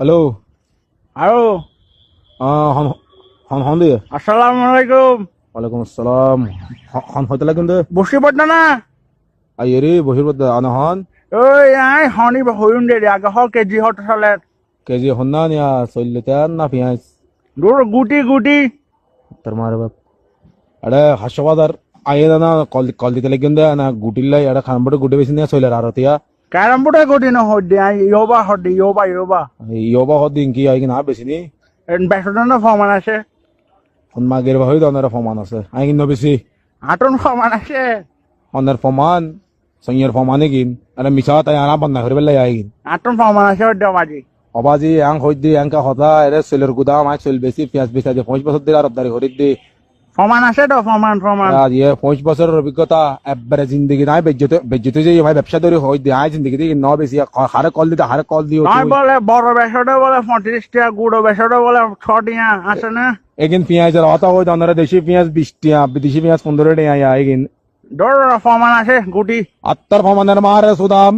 Hello আৰু হন দে আসসালামু আলাইকুম ওয়ালাইকুম আসসালাম হন- হইতে লাগেন দে বসি পড়ত না আই রে বহির বদ আনা হন ওই আই হনি হইম দে আগে হ কেজি হট চলে কেজি হন না নিয়া চল্লিতে না পিঁয়াজ দূর গুটি গুটি তোর মারে বাপ আরে হাসবাদার আয়ে না কল কল দিতে লাগেন দে না গুটিলাই আরে খানবড়ে গুটি বেশি নিয়া চলে আর তিয়া ইয়োবা হদ দে ইয়োবা ইয়োবা ইয়বা হদ দিন কি আই না বেশি নি? বেসন না ফমান আছে। হন মাগের বাহির দনের ফমান আছে। আই কিন বেশি আটন ফমান আছে। হনের ফমান সঙ্গের ফমানে কিন? আরে মিছা তাই আনা বন্ধ করে বেলাই আই কিন। আটন ফমান আছে হদ দে মাজি অবাজি আং হইত দি আংকা হতা এরে সেলের গুদাম আই চল বেশি পেঁয়াজ বেচা দিয়ে পাঁচ বছর দিলে আর অবদারি হরিত দি। তো ইয়ে বছরের অভিজ্ঞতা একবারে জিন্দগি নাই বেজ্জতে বেজ্জতে যে ভাই ব্যবসা ধরে হই দি আই জিন্দগি দিয়ে ন বেশি হারে কল দিতে হারে কল দিও নয় বলে বড় বেসনে বলে পঁয়ত্রিশ টাকা গুঁড়ো বেসনে বলে ছ টিয়া আছে না? এগিন পেঁয়াজের হতা হই দনরে দেশি পেঁয়াজ বিশ টিয়া বিদেশি পেঁয়াজ পনেরো টিয়া আই এগিন। দৌড় ফমান আছে গুটি। আত্মার ফমানের মারে সুদাম।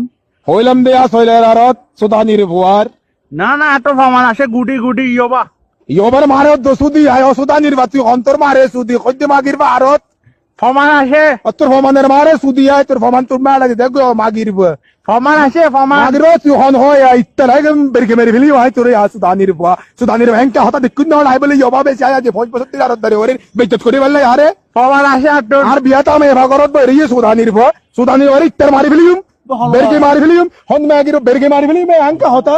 হইলাম দেয়া সইলের আরত সুদানির ভুয়ার না না আটন ফমান আছে গুটি গুটি ইয়োবা। ইয়বার মারে দসুদি আয় সুদানির বাতি অন্তর মারে সুদি খদ্য মাগির বা আরত ফমান আছে তোর ফমানের মারে সুদি আয় তোর ফমান তোর মারা দেখো মাগির বা ফমান আছে ফমান। আগরো তুই হন হয় ইত্তার আগে বেরকে মেরে ফেলি ভাই তোরে আ সুদানির বুয়া। সুদানির ব্যাংকে হতা দেখুন না আই বলে ইবা বেশি আয় যে ফৌজ বছর আর ধরে ওরে বেজ্জত করে বললে আরে। ফমান আছে আটন আর বিয়াটা আমি এভা করত বই রিয়ে সুদানির বুয়া। সুদানির ওরে ইত্তার মারি ফেলিম বেরকে মারি ফেলিম হন মে আগিরো বেরকে মারি ফেলিম আঙ্কা হতা।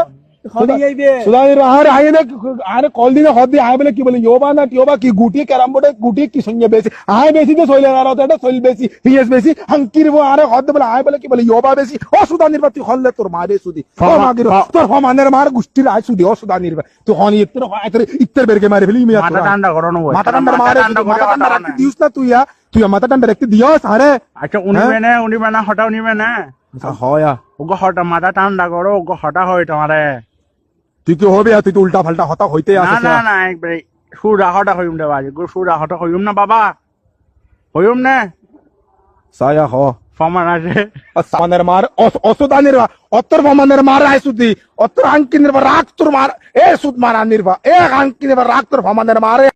আরে কল দিনে হদ দিয়ে আয় বলে কি বলে ইয়োবা না টিয়োবা কি গুটি ক্যারাম বোর্ডে গুটি কি সঙ্গে বেশি? আয় বেশি তো সইলে আর এটা সইল বেশি পিএস বেশি হাঙ্কির আরে হদ বলে আয় বলে কি বলে ইয়োবা বেশি। ও সুদানির বা তুই হল্লে তোর মারে সুদি ও মাগির তোর হমানের মার গুষ্টির আয় সুদি ও সুদানির বা তুই হন ইত্তর ইত্তর ইত্তর বেরকে মারি ফেলি মিয়া মাথা ঠান্ডা করো না। মাথা ঠান্ডা মারে মাথা ঠান্ডা রাখতে দিস না তুই আ তুই মাথা ঠান্ডা রাখতে দিওস আরে। আচ্ছা উনিবে না উনিবে না হটা উনিবে না হয়া ওগো হটা মাথা ঠান্ডা করো ওগো হটা হয় তোমারে। তুই কি হবে তুই তো উল্টা পাল্টা হতা হইতে না আসিস না না একবারে সুরা হটা হইম রে বাজে গো সুরা হটা হইম না বাবা। হইম না। সায়া হ। ফমান আছে। সামানের মার অসুদানির অত্তর ফমানের মার আয় সুদি। অত্তর আঙ্কিনের রাগ তোর মার এ সুদ মারা বা এ আঙ্কিনের রাগ তোর ভমানের মারে